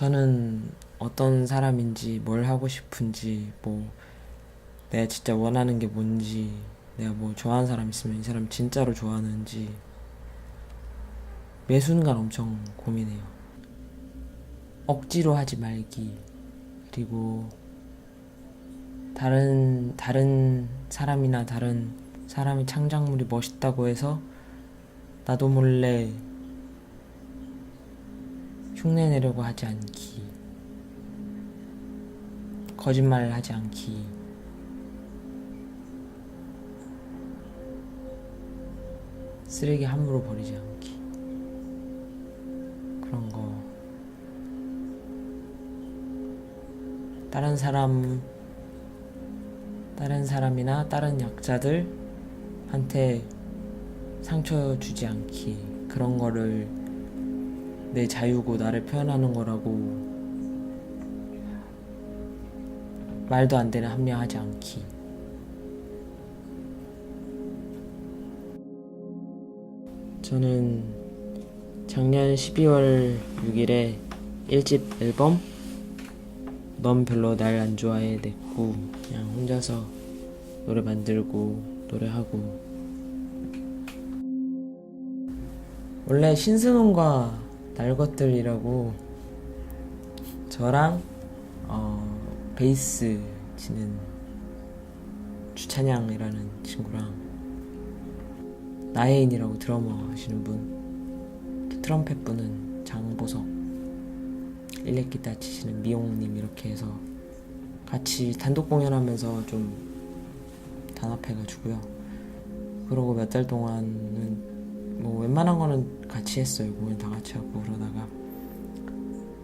저는 어떤 사람인지 뭘 하고 싶은지 뭐 내가 진짜 원하는 게 뭔지 내가 뭐 좋아하는 사람 있으면 이 사람 진짜로 좋아하는지 매 순간 엄청 고민해요. 억지로 하지 말기 그리고 다른 다른 사람이나 다른 사람의 창작물이 멋있다고 해서 나도 몰래 흉내 내려고 하지 않기. 거짓말 하지 않기. 쓰레기 함부로 버리지 않기. 그런 거. 다른 사람 다른 사람이나 다른 약자들한테 상처 주지 않기. 그런 거를 내 자유고 나를 표현하는 거라고 말도 안 되는 합리화하지 않기. 저는 작년 12월 6일에 1집 앨범 넌 별로 날 안 좋아해 냈고 그냥 혼자서 노래 만들고 노래하고. 원래 신승훈과 날것들이라고 저랑 어, 베이스 치는 주찬양이라는 친구랑 나혜인이라고 드러머 하시는 분, 또 트럼펫 분은 장보석, 일렉 기타 치시는 미용님 이렇게 해서 같이 단독 공연하면서 좀 단합해가지고요. 그러고 몇 달 동안은 뭐 웬만한 거는 같이 했어요. 공연 다 같이 하고 그러다가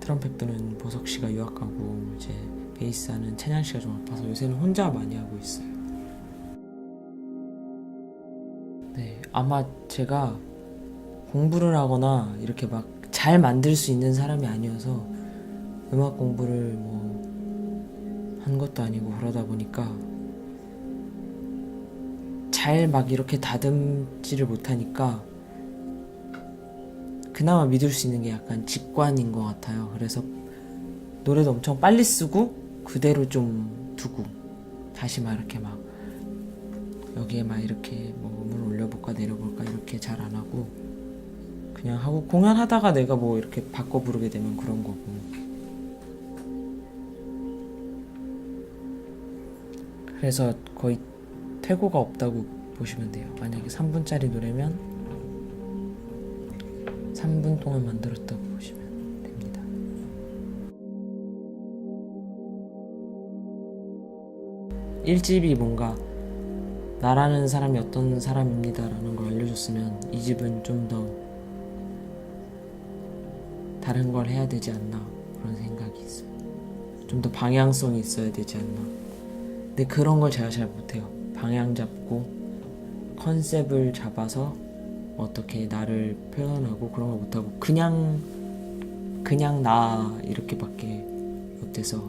트럼펫 분은 보석 씨가 유학 가고 이제 베이스 하는 찬양 씨가 좀 아파서 요새는 혼자 많이 하고 있어요. 네, 아마 제가 공부를 하거나 이렇게 막 잘 만들 수 있는 사람이 아니어서 음악 공부를 뭐 한 것도 아니고 그러다 보니까 잘 막 이렇게 다듬지를 못하니까 그나마 믿을 수 있는 게 약간 직관인 것 같아요. 그래서 노래도 엄청 빨리 쓰고 그대로 좀 두고 다시 막 이렇게 막 여기에 막 이렇게 뭐 음을 올려볼까 내려볼까 이렇게 잘 안 하고 그냥 하고 공연하다가 내가 뭐 이렇게 바꿔 부르게 되면 그런 거고 그래서 거의 퇴고가 없다고 보시면 돼요 만약에 3분짜리 노래면 3분 동안 만들었다고 보시면 됩니다 일집이 뭔가 나라는 사람이 어떤 사람입니다라는 걸 알려줬으면 이 집은 좀 더 다른 걸 해야 되지 않나 그런 생각이 있어요. 좀 더 방향성이 있어야 되지 않나. 근데 그런 걸 제가 잘 못해요. 방향 잡고 컨셉을 잡아서 어떻게 나를 표현하고 그런 걸 못하고 그냥 그냥 나 이렇게밖에 못해서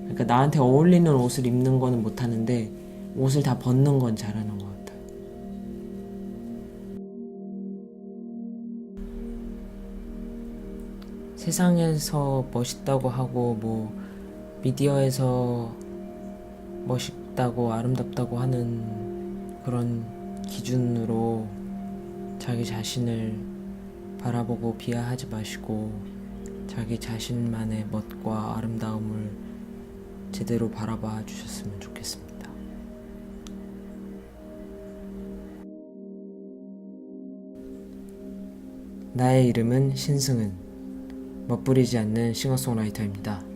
그러니까 나한테 어울리는 옷을 입는 거는 못하는데 옷을 다 벗는 건 잘하는 것 같아요. 세상에서 멋있다고 하고 뭐 미디어에서 멋있다고 아름답다고 하는 그런 기준으로 자기 자신을 바라보고 비하하지 마시고 자기 자신만의 멋과 아름다움을 제대로 바라봐 주셨으면 좋겠습니다. 나의 이름은 신승은 멋부리지 않는 싱어송라이터입니다.